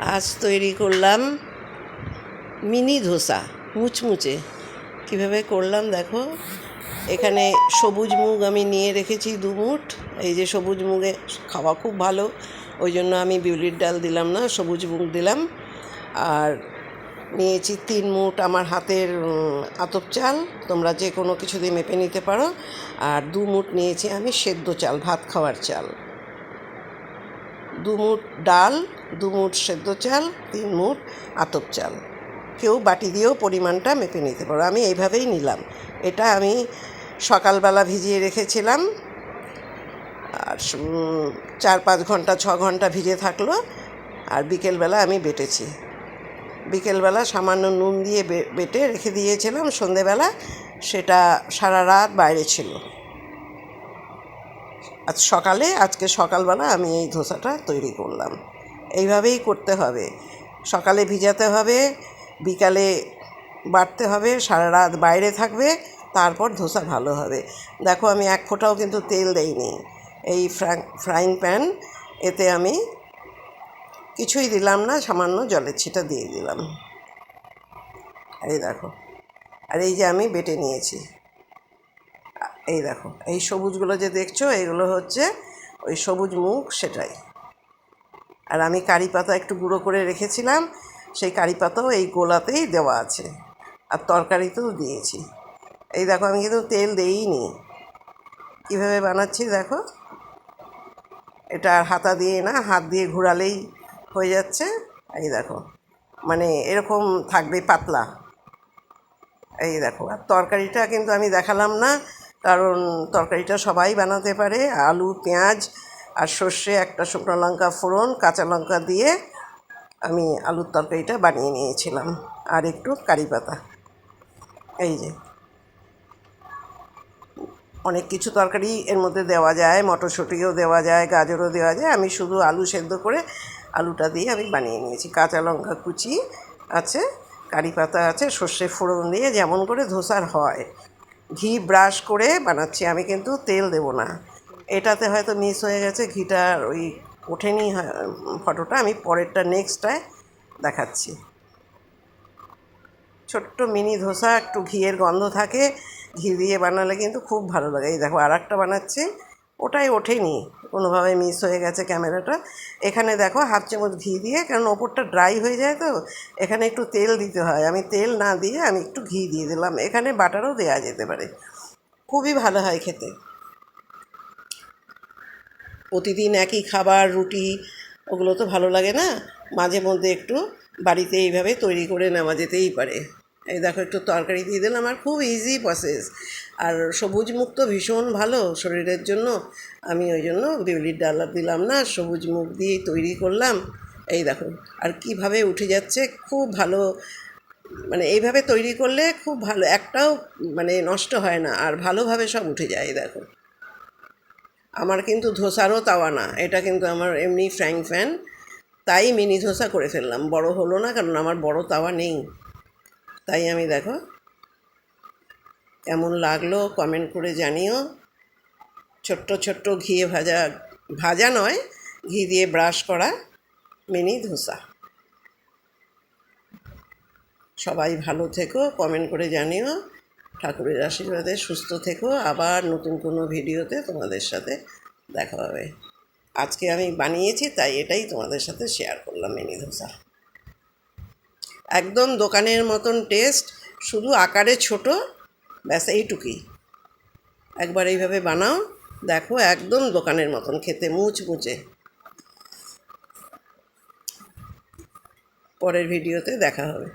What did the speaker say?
আজ তৈরি করলাম মিনি ধোসা, মুচমুচে। কীভাবে করলাম দেখো? এখানে সবুজ মুগ আমি নিয়ে রেখেছি দু মুঠ। এই যে সবুজ মুগে খাওয়া খুব ভালো, ওই জন্য আমি বিউলির ডাল দিলাম না, সবুজ মুগ দিলাম। আর নিয়েছি তিন মুঠ আমার হাতের আতপ চাল, তোমরা যে কোনো কিছু দিয়ে মেপে নিতে পারো। আর দু মুঠ নিয়েছি আমি সেদ্ধ চাল, ভাত খাওয়ার চাল। দু মুঠ ডাল, দু মুঠ সেদ্ধ চাল, তিন মুঠ আতপ চাল। কেউ বাটি দিয়েও পরিমাণটা মেপে নিতে পারো। আমি এইভাবেই নিলাম। এটা আমি সকালবেলা ভিজিয়ে রেখেছিলাম। আর চার পাঁচ ঘণ্টা, ছ ঘণ্টা ভিজে থাকল। আর বিকেলবেলা আমি বেটেছি। বিকেলবেলা সামান্য নুন দিয়ে বেটে রেখে দিয়েছিলাম। সন্ধেবেলা সেটা সারা রাত বাইরে ছিল। আজ সকালে, আজকে সকালবেলা আমি এই ধোসাটা তৈরি করলাম। এইভাবেই করতে হবে। সকালে ভিজাতে হবে, বিকালে বাটতে হবে, সারা রাত বাইরে থাকবে, তারপর ধোসা ভালো হবে। দেখো, আমি এক ফোঁটাও কিন্তু তেল দেইনি। এই ফ্রাইং প্যান, এতে আমি কিছুই দিলাম না, সামান্য জলের ছিটা দিয়ে দিলাম। এই দেখো। আর এই যে আমি বেটে নিয়েছি। এই দেখো, এই সবুজগুলো যে দেখছ, এগুলো হচ্ছে ওই সবুজ মুখ সেটাই। আর আমি কারি পাতা একটু গুঁড়ো করে রেখেছিলাম, সেই কারি পাতাও এই গোলাতেই দেওয়া আছে। আর তরকারিতেও দিয়েছি। এই দেখো, আমি কিন্তু তেল দেইনি। কীভাবে বানাচ্ছি দেখো? এটা আর হাতা দিয়ে না, হাত দিয়ে ঘোরালেই হয়ে যাচ্ছে। এই দেখো মানে এরকম থাকবে পাতলা। এই দেখো, আর তরকারিটা কিন্তু আমি দেখালাম না কারণ তরকারিটা সবাই বানাতে পারে, আলু, পেঁয়াজ আর সর্ষে, একটা শুকনো লঙ্কা ফোড়ন, কাঁচা লঙ্কা দিয়ে আমি আলুর তরকারিটা বানিয়ে নিয়েছিলাম আর একটু কারি পাতা। এই যে। অনেক কিছু তরকারি এর মধ্যে দেওয়া যায়, মটরশুঁটিও দেওয়া যায়, গাজরও দেওয়া যায়। আমি শুধু আলু সেদ্ধ করে আলুটা দিয়ে আমি বানিয়ে নিয়েছি। কাঁচা লঙ্কা কুচি আছে, কারি পাতা আছে, সর্ষে ফোড়ন দিয়ে যেমন করে ধোসার হয়। ঘি ব্রাশ করে বানাচ্ছি, আমি কিন্তু তেল দেব না। এটাতে হয়তো মিস হয়ে গেছে ঘিটার ওই ওঠেনি ফটোটা, আমি পরেরটা নেক্সটটায় দেখাচ্ছি। ছোট্ট মিনি ধোসা, একটু ঘিয়ের গন্ধ থাকে, ঘি দিয়ে বানালে কিন্তু খুব ভালো লাগে। এই দেখো আর একটা বানাচ্ছি। ওটাই ওঠেনি। কোনোভাবে মিস হয়ে গেছে ক্যামেরাটা এখানে দেখো হাফ চামচ ঘি দিয়ে, কারণ ওপরটা ড্রাই হয়ে যায় তো, এখানে একটু তেল দিতে হয়। আমি তেল না দিয়ে আমি একটু ঘি দিয়ে দিলাম। এখানে বাটারও দেওয়া যেতে পারে। খুবই ভালো হয় খেতে। প্রতিদিন একই খাবার, রুটি, ওগুলো তো ভালো লাগে না? মাঝে মধ্যে একটু বাড়িতে এইভাবে তৈরি করে নেওয়া যেতেই পারে। এই দেখো, একটু তরকারি দিয়ে দিলাম, আর খুব ইজি প্রসেস আর সবুজ মুখ তো ভীষণ ভালো শরীরের জন্য। আমি ওই জন্য বিউলির ডাল দিলাম না সবুজ মুখ দিয়েই তৈরি করলাম। এই দেখো, আর কীভাবে উঠে যাচ্ছে, খুব ভালো। মানে এইভাবে তৈরি করলে খুব ভালো, একটাও মানে নষ্ট হয় না, আর ভালোভাবে সব উঠে যায়, এই দেখো। আমার কিন্তু ধোসারও তাওয়া না, এটা কিন্তু আমার এমনি ফ্র্যাং ফ্যান। তাই মিনি ধোসা করে ফেললাম, বড় হলো না, কারণ আমার বড় তাওয়া নেই। তাই আমি দেখো কেমন লাগল কমেন্ট করে জানিও। ছোট্ট ছোট্ট ঘিয়ে ভাজা ভাজা নয়, ঘি দিয়ে ব্রাশ করা মিনি ধোসা। সবাই ভালো থেকো কমেন্ট করে জানিও। ঠাকুরের আশীর্বাদে সুস্থ থেকো, আবার নতুন কোনো ভিডিওতে তোমাদের সাথে দেখা হবে। আজকে আমি বানিয়েছি, তাই এটাই তোমাদের সাথে শেয়ার করলাম মিনি ধোসা। একদম দোকানের মতন টেস্ট শুধু আকারে ছোট, ব্যাস এইটুকুই। একবার এইভাবে বানাও, দেখো একদম দোকানের মতন খেতে, মুচমুচে। পরের ভিডিওতে দেখা হবে।